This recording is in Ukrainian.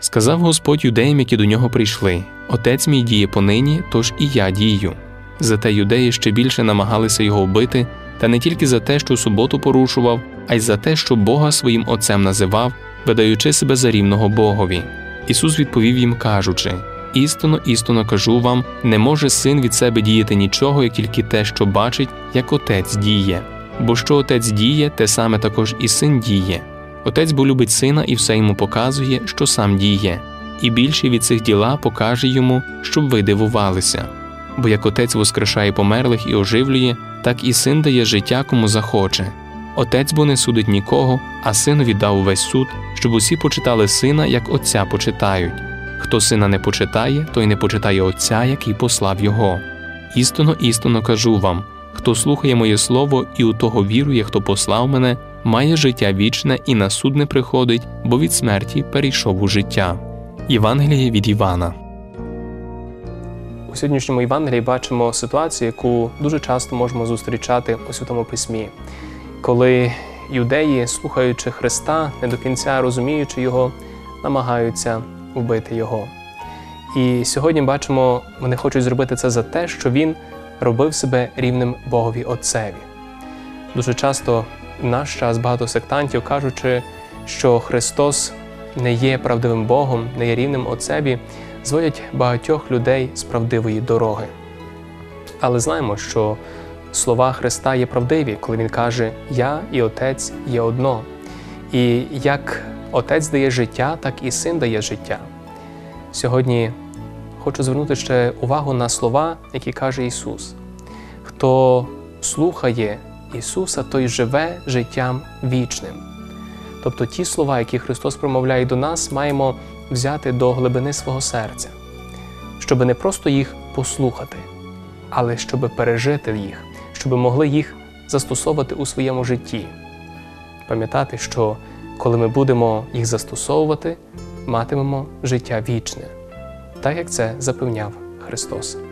Сказав Господь юдеям, які до нього прийшли: Отець мій діє понині, тож і я дію. Зате юдеї ще більше намагалися його вбити, та не тільки за те, що суботу порушував, а й за те, що Бога своїм Отцем називав, видаючи себе за рівного Богові. Ісус відповів їм, кажучи: Істинно, істинно кажу вам, не може син від себе діяти нічого, як тільки те, що бачить, як отець діє. Бо що отець діє, те саме також і син діє. Отець бо любить сина і все йому показує, що сам діє, і більше від цих діла покаже йому, щоб ви дивувалися. Бо як отець воскрешає померлих і оживлює, так і син дає життя кому захоче. Отець бо не судить нікого, а сину віддав увесь суд, щоб усі почитали сина, як отця почитають. Хто сина не почитає, той не почитає Отця, який послав його. Істинно, істинно кажу вам хто слухає моє слово і у того вірує, хто послав мене, має життя вічне і на суд не приходить, бо від смерті перейшов у життя. Євангеліє від Івана. У сьогоднішньому Євангелії бачимо ситуацію, яку дуже часто можемо зустрічати у Святому Письмі, коли юдеї, слухаючи Христа, не до кінця розуміючи Його, намагаються вбити Його. І сьогодні бачимо, вони хочуть зробити це за те, що Він робив себе рівним Богові Отцеві. Дуже часто наш час багато сектантів кажучи, що Христос не є правдивим Богом, не є рівним Отцеві, зводять багатьох людей з правдивої дороги. Але знаємо, що слова Христа є правдиві, коли Він каже Я і Отець є одно. І як Отець дає життя, так і син дає життя. Сьогодні хочу звернути ще увагу на слова, які каже Ісус. Хто слухає Ісуса, той живе життям вічним. Тобто ті слова, які Христос промовляє до нас, маємо взяти до глибини свого серця, щоб не просто їх послухати, але щоб пережити їх, щоб могли їх застосовувати у своєму житті. Пам'ятати, що коли ми будемо їх застосовувати, матимемо життя вічне, так як це запевняв Христос.